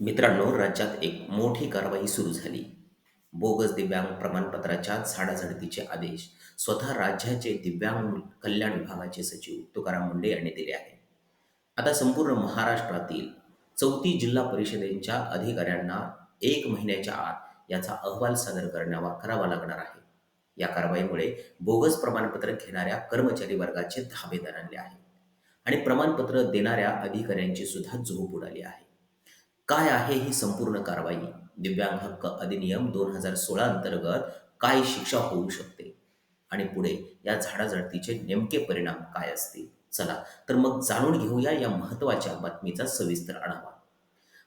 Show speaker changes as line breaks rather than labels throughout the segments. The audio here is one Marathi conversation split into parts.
मित्रांनो राज्यात एक मोठी कारवाई सुरू झाली. बोगस दिव्यांग प्रमाणपत्राच्या झाडाझडतीचे आदेश स्वतः राज्याचे दिव्यांग कल्याण विभागाचे सचिव तुकाराम मुंडे यांनी दिले आहे आता संपूर्ण महाराष्ट्रातील चौथी जिल्हा परिषदेच्या अधिकाऱ्यांना एक महिन्याच्या आत याचा अहवाल सादर करण्यावा करावा लागणार आहे. या कारवाईमुळे बोगस प्रमाणपत्र घेणाऱ्या कर्मचारी वर्गाचे धाबे दणाणले आहे आणि प्रमाणपत्र देणाऱ्या अधिकाऱ्यांची सुद्धा झोप उडाली आहे. काय आहे ही संपूर्ण कारवाई? दिव्यांग हक्क अधिनियम दोन हजार सोळा अंतर्गत काय शिक्षा होऊ शकते? आणि पुढे या झाडाझडतीचे नेमके परिणाम काय असतील? चला तर मग जाणून घेऊया या महत्त्वाच्या बातमीचा सविस्तर आढावा.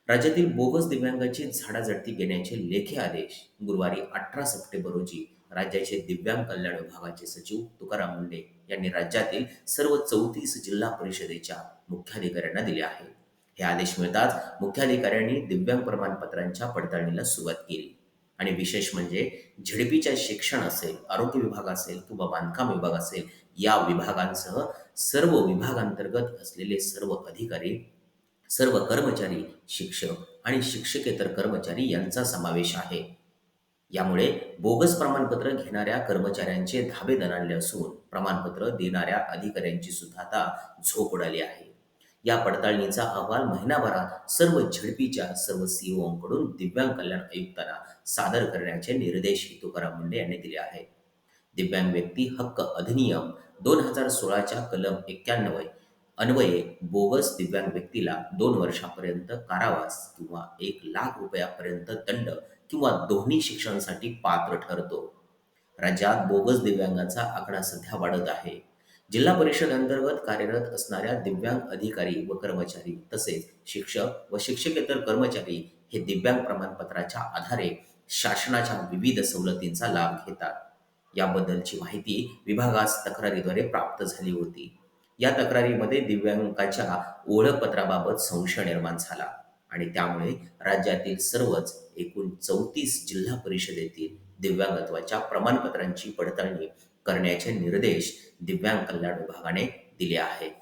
राज्यातील बोगस दिव्यांगाची झाडाझडती घेण्याचे लेखी आदेश गुरुवारी अठरा सप्टेंबर रोजी राज्याचे दिव्यांग कल्याण विभागाचे सचिव तुकाराम मुंडे यांनी राज्यातील सर्व चौतीस जिल्हा परिषदेच्या मुख्याधिकाऱ्यांना दिले आहेत. हे आदेश मिळताच मुख्याधिकाऱ्यांनी दिव्यांग प्रमाणपत्रांच्या पडताळणीला सुरुवात केली. आणि विशेष म्हणजे झेडपीच्या शिक्षण असेल आरोग्य विभाग असेल किंवा बांधकाम विभाग असेल या विभागांसह सर्व विभागांतर्गत असलेले सर्व अधिकारी सर्व कर्मचारी शिक्षक आणि शिक्षकेतर कर्मचारी यांचा समावेश आहे. यामुळे बोगस प्रमाणपत्र घेणाऱ्या कर्मचाऱ्यांचे धाबे दणाणले असून प्रमाणपत्र देणाऱ्या अधिकाऱ्यांची सुद्धा आता झोप उडाली आहे. या पडताळणीचा अहवाल महिनाभरात सर्व झडपीच्या सर्व सीओकडून दिव्यांग कल्याण आयुक्तांना सादर करण्याचे निर्देश तुकाराम मुंडे यांनी दिले आहेत. दिव्यांग व्यक्ती हक्क अधिनियम दोन हजार सोळाच्या कलम एक्क्याण्णव अन्वये बोगस दिव्यांग व्यक्तीला दोन वर्षापर्यंत कारावास किंवा एक लाख रुपयापर्यंत दंड किंवा दोन्ही शिक्षणासाठी पात्र ठरतो. राज्यात बोगस दिव्यांगाचा आकडा सध्या वाढत आहे. जिल्हा परिषद अंतर्गत कार्यरत असणाऱ्या दिव्यांग अधिकारी व कर्मचारी तसेच शिक्षक व शिक्षकेतर कर्मचारी हे दिव्यांग प्रमाणपत्राच्या आधारे शासनाच्या विविध सवलतींचा लाभ घेतात. याबद्दलची माहिती विभागास तक्रारीद्वारे प्राप्त झाली होती. या तक्रारीमध्ये दिव्यांगाच्या ओळखपत्राबाबत संशय निर्माण झाला आणि त्यामुळे राज्यातील सर्वच एकूण चौतीस जिल्हा परिषदेतील दिव्यांगत्वाच्या प्रमाणपत्रांची पडताळणी करण्याचे निर्देश दिव्यांग कल्याण विभागाने दिले आहेत.